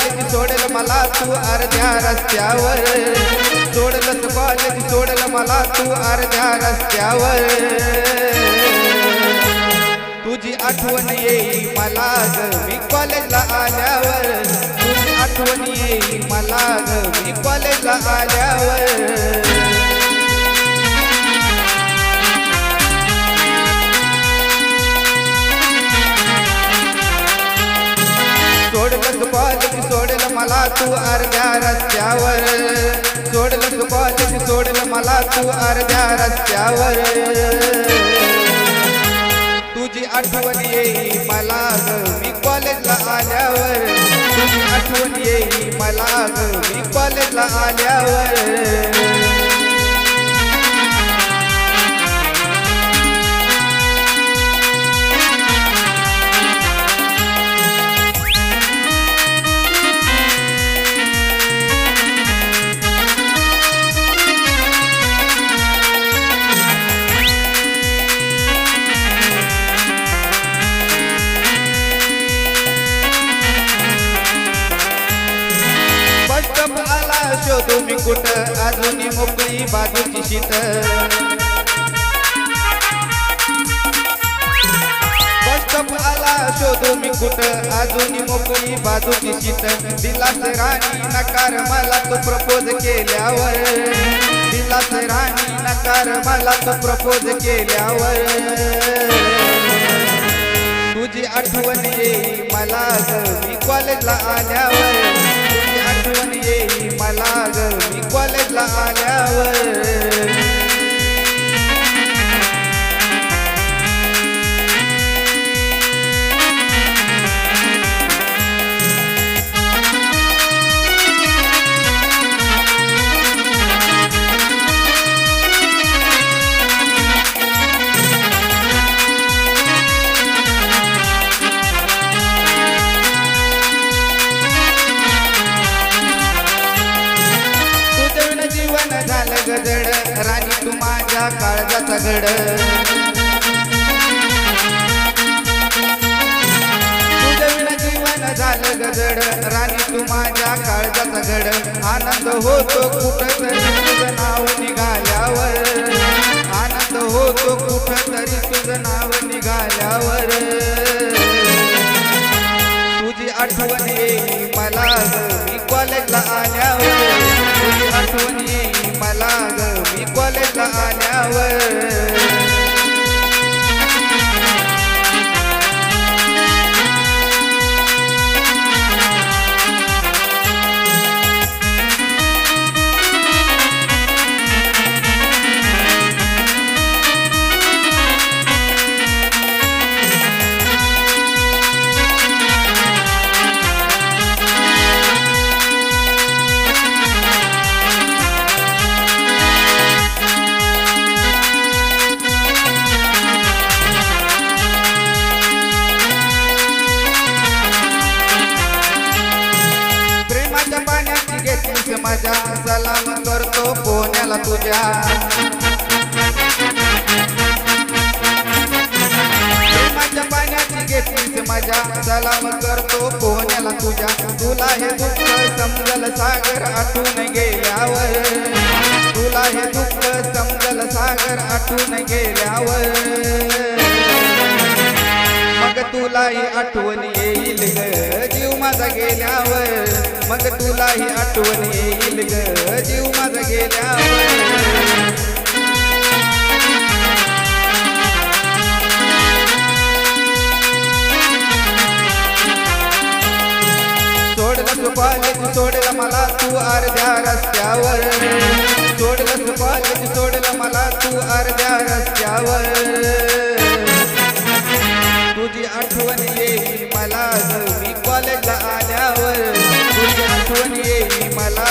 सोडलं मला तू अर्ध्या रस्त्यावर. सोडलं कॉलेज सोडलं मला तू अर्ध्या रस्त्यावर. तुझी आठवण येई मला ग मी कॉलेजला आल्यावर. तुझी आठवण येई मला ग मी कॉलेजला आल्यावर. सोडलं कॉलेज सोडलं मला तू अर्ध्या रस्त्यावर. सोडलं कॉलेज सोडलं मला तू अर्ध्या रस्त्यावर. तुझी आठवण येई मला मी कॉलेजला आल्यावर. तुझी आठवण येई मला मी कॉलेजला आल्यावर. मुकुट अजून मोकळी बाजूची शीत. बस आला शोधू मी कुठ अजून मोकळी बाजूची शीत. दिलास राणी नकार मला तो प्रपोज केल्यावर. दिलास राणी नकार मला तो प्रपोज केल्यावर. तुझी आठवण येई मला ग मी कॉलेजला आल्यावर. तुझी आठवण येई मला ग आल्यावर झालं गजड राणी तू माझ्या काळजाचा गड तुझं जीवन झालं गजड राणी तू माझ्या काळजाचा गड आनंद होतो कुठं तरी तुझं नाव निघाल्यावर. आनंद होतो कुठं तरी तुझं नाव निघाल्यावर. तुझी आठवण येईल मला मी कॉलेजला आल्यावर. तुझी आठवण येईल माझ्या सलाम करतो पोहण्याला तुझ्या. प्रेमाच्या पाण्याची घेतलीस माझ्या. सलाम करतो पोहण्याला तुझ्या. तुला हे दुःख समजल सागर आठून गेल्यावर. तुला हे दुःख समजल सागर आठून गेल्यावर. मग तुलाही आठवण येईल ग जीव माझा गेल्यावर. मग तुलाही आठवण येईल ग. गेल्यावर तू सोडला मला तू अर्ध्या रस्त्यावर. सोडलं सुपाली तू सोडला मला तू अर्ध्या रस्त्यावर. तुझी आठवण येईल मला मी कॉलेजला आल्यावर. तुझी मला